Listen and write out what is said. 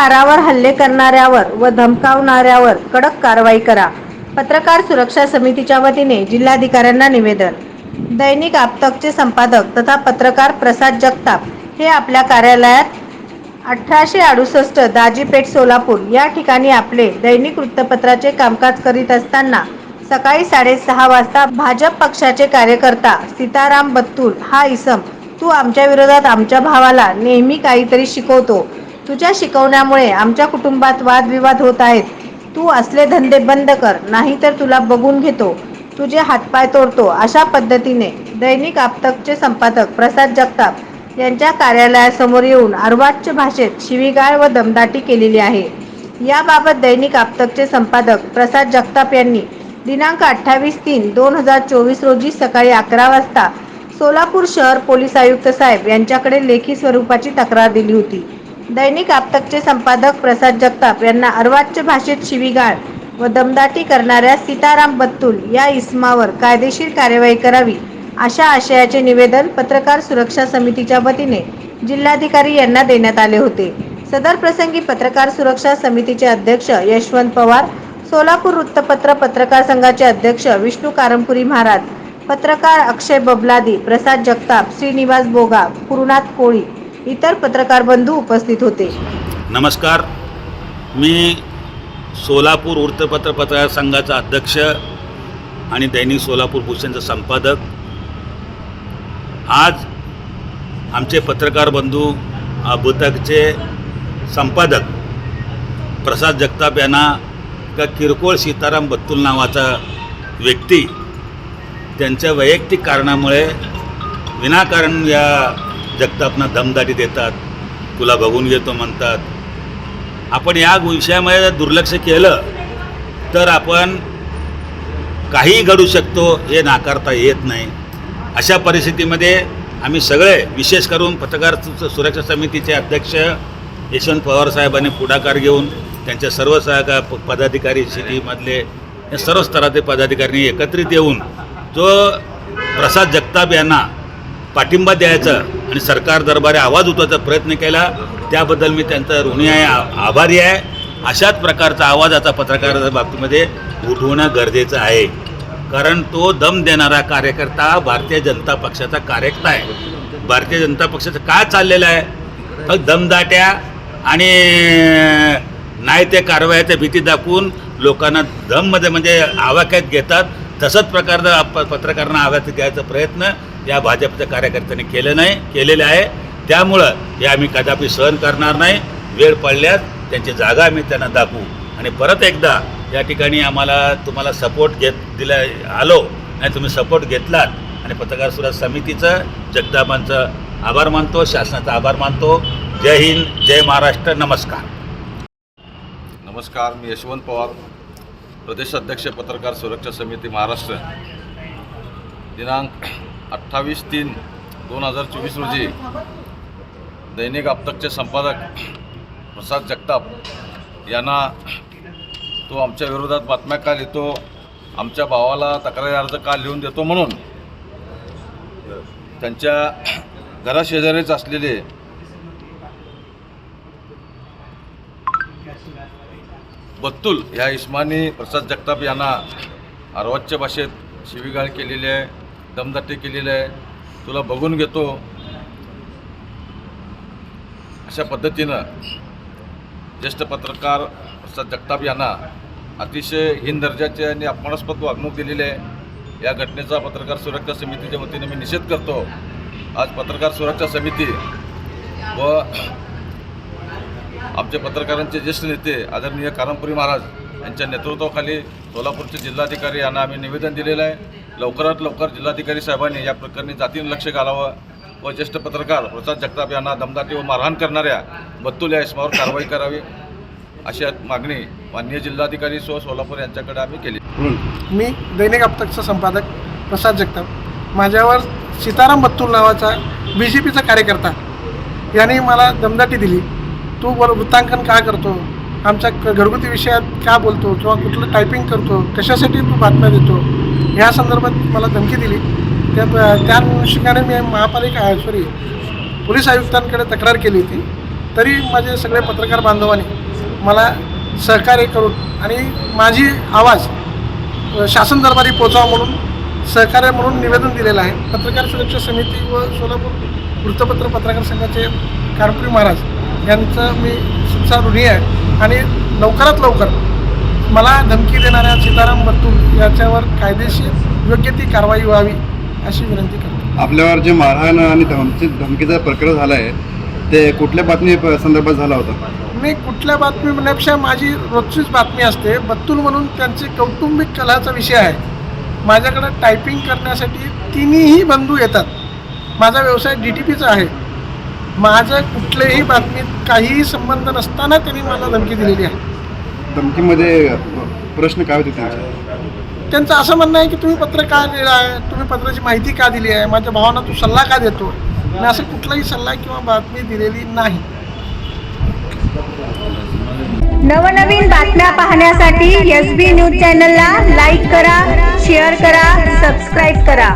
पत्रकारावर हल्ले करणाऱ्यावर व धमकावणाऱ्यावर कडक कारवाई करा. पत्रकार सुरक्षा समितीच्या वतीने जिल्हाधिकाऱ्यांना निवेदन. दैनिक आपतकचे संपादक तथा पत्रकार प्रसाद जगताप हे आपल्या कार्यालयात अठराशे अडुसष्ट दाजीपेठ सोलापूर या ठिकाणी आपले दैनिक वृत्तपत्राचे कामकाज करीत असताना सकाळी साडेसहा वाजता भाजप पक्षाचे कार्यकर्ता सीताराम बत्तूल हा इसम तू आमच्या विरोधात आमच्या भावाला नेहमी काहीतरी शिकवतो. तुझ्या शिकवण्यामुळे आमच्या कुटुंबात वादविवाद होत आहेत. तू असले धंदे बंद कर नाहीतर तुला बघून घेतो. तुझे हातपाय तोडतो अशा पद्धतीने दैनिक आपतकचे संपादक प्रसाद जगताप यांच्या कार्यालयासमोर येऊन अर्वाच्य भाषेत शिवीगाळ व दमदाटी केलेली आहे. याबाबत दैनिक आपतकचे संपादक प्रसाद जगताप यांनी दिनांक अठ्ठावीस तीन दोन हजार चोवीस रोजी सकाळी अकरा वाजता सोलापूर शहर पोलीस आयुक्त साहेब यांच्याकडे लेखी स्वरूपाची तक्रार दिली होती. दैनिक आपतकचे संपादक प्रसाद जगताप यांना अर्वाच्य भाषेत शिवीगाळ व दमदाटी करणाऱ्या सीताराम बत्तुल या इसमावर कायदेशीर कार्यवाही करावी अशा आशयाचे निवेदन पत्रकार सुरक्षा समितीच्या वतीने जिल्हाधिकारी यांना देण्यात आले होते. सदर प्रसंगी पत्रकार सुरक्षा समितीचे अध्यक्ष यशवंत पवार सोलापूर वृत्तपत्र पत्रकार संघाचे अध्यक्ष विष्णू कारंपुरी महाराज पत्रकार अक्षय बबलादी प्रसाद जगताप श्रीनिवास बोगा कुरुनाथ कोळी इतर पत्रकार बंधू उपस्थित होते. नमस्कार. मी सोलापूर वृत्तपत्र पत्रकार संघाचा अध्यक्ष आणि दैनिक सोलापूर भूषणचा संपादक. आज आमचे पत्रकार बंधू बुतकचे संपादक प्रसाद जगताप यांना का किरकोळ सीताराम बत्तुल नावाचा व्यक्ती त्यांच्या वैयक्तिक कारणामुळे विनाकारण या जगतापना दमदाटी देतात तुला बघून घेतो म्हणतात. आपण या विषयामध्ये जर दुर्लक्ष केलं तर आपण काहीही घडू शकतो हे नाकारता येत नाही. अशा परिस्थितीमध्ये आम्ही सगळे विशेष करून पत्रकार सुरक्षा समितीचे अध्यक्ष यशवंत पवार साहेबांनी पुढाकार घेऊन त्यांच्या सर्व सहकार पदाधिकारी सिटीमधले या सर्व स्तरातील पदाधिकाऱ्यांनी एकत्रित येऊन जो प्रसाद जगताप यांना पाठिंबा द्यायचा आणि सरकार दरबारी आवाज उठवायचा प्रयत्न केला त्याबद्दल मी त्यांचा ऋणी आहे आ- आभारी आहे. अशाच प्रकारचा आवाज आता पत्रकाराच्या बाबतीमध्ये उठवणं गरजेचं आहे. कारण तो दम देणारा कार्यकर्ता भारतीय जनता पक्षाचा कार्यकर्ता आहे. भारतीय जनता पक्षाचं काय चाललेलं आहे? फक्त दमदाट्या आणि नाही ते कारवायाच्या भीती दाखवून लोकांना दममध्ये म्हणजे आवाक्यात घेतात. तसंच प्रकारचा पत्रकारांना आवाक्यात घ्यायचा प्रयत्न या भाजपच्या कार्यकर्त्यांनी केलं नाही केलेलं आहे. त्यामुळं हे आम्ही कदापि सहन करणार नाही. वेळ पडल्यास त्यांची जागा आम्ही त्यांना दाखवू. आणि परत एकदा या ठिकाणी आम्हाला तुम्हाला सपोर्ट घेत दिला आलो आणि तुम्ही सपोर्ट घेतलात. आणि पत्रकार सुरक्षा समितीचं जगदाबांचं आभार मानतो शासनाचा आभार मानतो. जय हिंद जय महाराष्ट्र नमस्कार. नमस्कार मी यशवंत पवार प्रदेश अध्यक्ष पत्रकार सुरक्षा समिती महाराष्ट्र. दिनांक अठ्ठावीस तीन दोन हजार चोवीस रोजी दैनिक आपतकचे संपादक प्रसाद जगताप यांना तो आमच्या विरोधात बातम्या का लिहितो आमच्या भावाला तक्रारी अर्ज का लिहून देतो म्हणून त्यांच्या घराशेजारीच असलेले बत्तुल ह्या इस्मानी प्रसाद जगताप यांना अर्वाच्य भाषेत शिवीगाळ केलेली आहे. दमदाटी केलेली आहे. तुला बघून घेतो. अशा पद्धतीनं ज्येष्ठ पत्रकार जगताप यांना अतिशय हीन दर्जाचे आणि अपमानास्पद वागणूक दिलेली आहे. या घटनेचा पत्रकार सुरक्षा समितीच्या वतीने मी निषेध करतो. आज पत्रकार सुरक्षा समिती व आमचे पत्रकारांचे ज्येष्ठ नेते आदरणीय कारमपुरी महाराज यांच्या नेतृत्वाखाली सोलापूरचे जिल्हाधिकारी यांना आम्ही निवेदन दिलेलं आहे. लवकरात लवकर जिल्हाधिकारी साहेबांनी या प्रकरणी जातीनं लक्ष घालावं व ज्येष्ठ पत्रकार प्रसाद जगताप यांना दमदाटी व मारहाण करणाऱ्या बत्तुल या इसमावर कारवाई करावी अशी मागणी माननीय जिल्हाधिकारी सो सोलापूर यांच्याकडे आम्ही केली. मी दैनिक आपतकचा संपादक प्रसाद जगताप. माझ्यावर सीताराम बत्तूल नावाचा बी जे पीचा कार्यकर्ता याने मला दमदाटी दिली. तू वर वृत्तांकन का करतो? आमच्या क- घरगुती विषयात का बोलतो? किंवा कुठलं टायपिंग करतो? कशासाठी तू बातम्या देतो? ह्या संदर्भात मला धमकी दिली. त्या त्या अनुषंगाने मी महापालिका सॉरी पोलीस आयुक्तांकडे तक्रार केली होती. तरी माझे सगळे पत्रकार बांधवांनी मला सहकार्य करून आणि माझी आवाज शासन दरबारी पोचावा म्हणून सहकार्य म्हणून निवेदन दिलेलं आहे. पत्रकार सुरक्षा समिती व सोलापूर वृत्तपत्र पत्रकार संघाचे कारपुरी महाराज यांचं मी सुद्धा ऋणी आहे. आणि लवकरात लवकर मला धमकी देणाऱ्या सीताराम बत्तूल याच्यावर कायदेशीर योग्य ती कारवाई व्हावी अशी विनंती करतो. आपल्यावर जे मारहाण आणि धमकी धमकीचा प्रकार झाला आहे ते कुठल्या बातमी संदर्भात झाला होता? मी कुठल्या बातमी म्हणण्यापेक्षा माझी रोजचीच बातमी असते. बत्तूल म्हणून त्यांचे कौटुंबिक कलाचा विषय आहे. माझ्याकडं टायपिंग करण्यासाठी तिन्ही बंधू येतात. माझा व्यवसाय डी टी पीचा आहे. माझ्या कुठल्याही बातमीत काहीही संबंध नसताना त्यांनी मला धमकी दिलेली आहे. धमकीमध्ये प्रश्न काय होते त्यांचे? त्यांचं असं म्हणणं आहे की तुम्ही पत्र का लिहिलं आहे? तुम्ही पत्राची माहिती का दिली आहे? माझ्या भावांना तू सल्ला का देतो? मी असं कुठलाही सल्ला किंवा बातमी दिलेली नाही. नवनवीन बातम्या पाहण्यासाठी एस बी न्यूज चॅनलला लाईक करा शेअर करा सबस्क्राईब करा.